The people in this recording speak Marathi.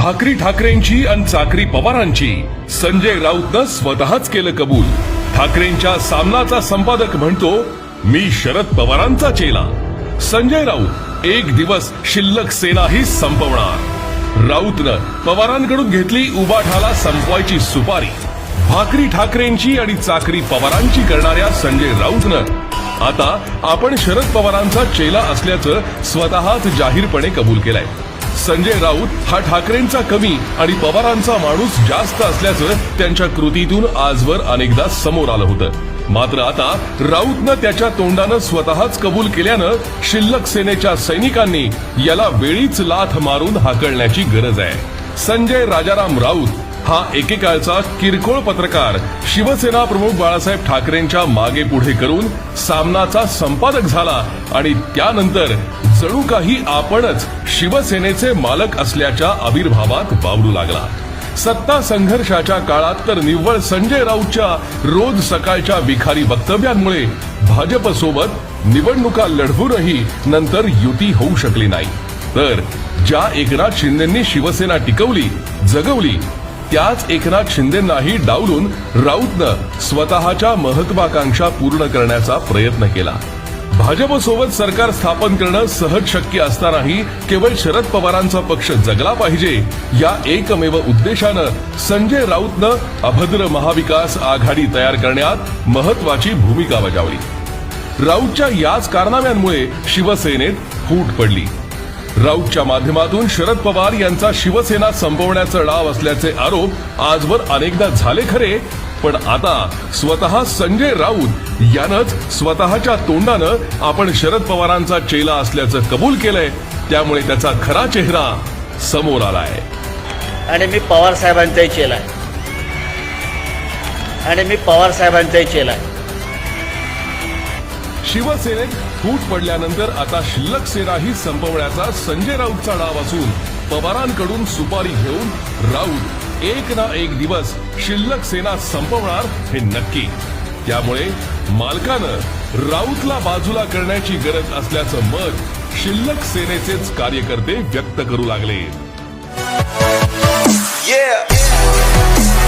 भाकरी ठाकरेंची आणि चाकरी पवारांची. संजय राऊतनं स्वतःच केलं कबूल. ठाकरेंच्या सामनाचा संपादक म्हणतो मी शरद पवारांचा चेला. संजय राऊत एक दिवस शिल्लक सेनाही संपवणार. राऊतनं पवारांकडून घेतली उबाठाला संपवायची सुपारी. भाकरी ठाकरेंची आणि चाकरी पवारांची करणाऱ्या संजय राऊतनं आता आपण शरद पवारांचा चेला असल्याचं स्वतःच जाहीरपणे कबूल केलंय. संजय राऊत हा ठाकरेंचा कमी आणि पवारांचा माणूस जास्त असल्याचं त्यांच्या कृतीतून आजवर अनेकदा समोर आलं होतं. मात्र आता राऊतनं त्याच्या तोंडानं स्वतःच कबूल केल्यानं शिल्लक सेनेच्या सैनिकांनी याला वेळीच लाथ मारून हाकलण्याची गरज आहे. संजय राजाराम राऊत हा एकेकाळचा किरकोळ पत्रकार शिवसेना प्रमुख बाळासाहेब ठाकरेंच्या मागे पुढे करून सामनाचा संपादक झाला आणि त्यानंतर जणू काही आपणच शिवसेनेचे मालक असल्याच्या आविर्भावात वावरू लागला. सत्ता संघर्षाच्या काळात तर निव्वळ संजय राऊतच्या रोज सकाळच्या विखारी वक्तव्यांमुळे भाजपसोबत निवडणुका लढवूनही नंतर युती होऊ शकली नाही. तर ज्या एकनाथ शिंदेंनी शिवसेना टिकवली जगवली त्याच एकनाथ शिंदेंनाही डावलून राऊतनं स्वतःच्या महत्वाकांक्षा पूर्ण करण्याचा प्रयत्न केला. भाजपसोबत सरकार स्थापन करणं सहज शक्य असतानाही केवळ शरद पवारांचा पक्ष जगला पाहिजे या एकमेव उद्देशानं संजय राऊतनं अभद्र महाविकास आघाडी तयार करण्यात महत्वाची भूमिका बजावली. राऊतच्या याच कारनाम्यांमुळे शिवसेनेत फूट पडली. राऊतच्या माध्यमातून शरद पवार यांचा शिवसेना संपवण्याचा डाव असल्याचे आरोप आजवर अनेकदा झाले खरे पण आता स्वतः संजय राऊत यानंच स्वतःच्या तोंडानं आपण शरद पवारांचा चेला असल्याचं कबूल केलंय. त्यामुळे त्याचा खरा चेहरा समोर आलाय. आणि मी पवार साहेबांचाही चेला आणि मी पवार साहेबांचाही चेला शिवसेनेत फूट पडल्यानंतर आता शिल्लक सेनाही संपवण्याचा संजय राऊतचा डाव असून पवारांकडून सुपारी घेऊन राऊत एक ना एक दिवस शिल्लक सेना संपवणार हे नक्की त्यामुळे मालकानं राऊतला बाजूला करण्याची गरज असल्याचं मत शिल्लक सेनेचेच कार्यकर्ते व्यक्त करू लागले Yeah.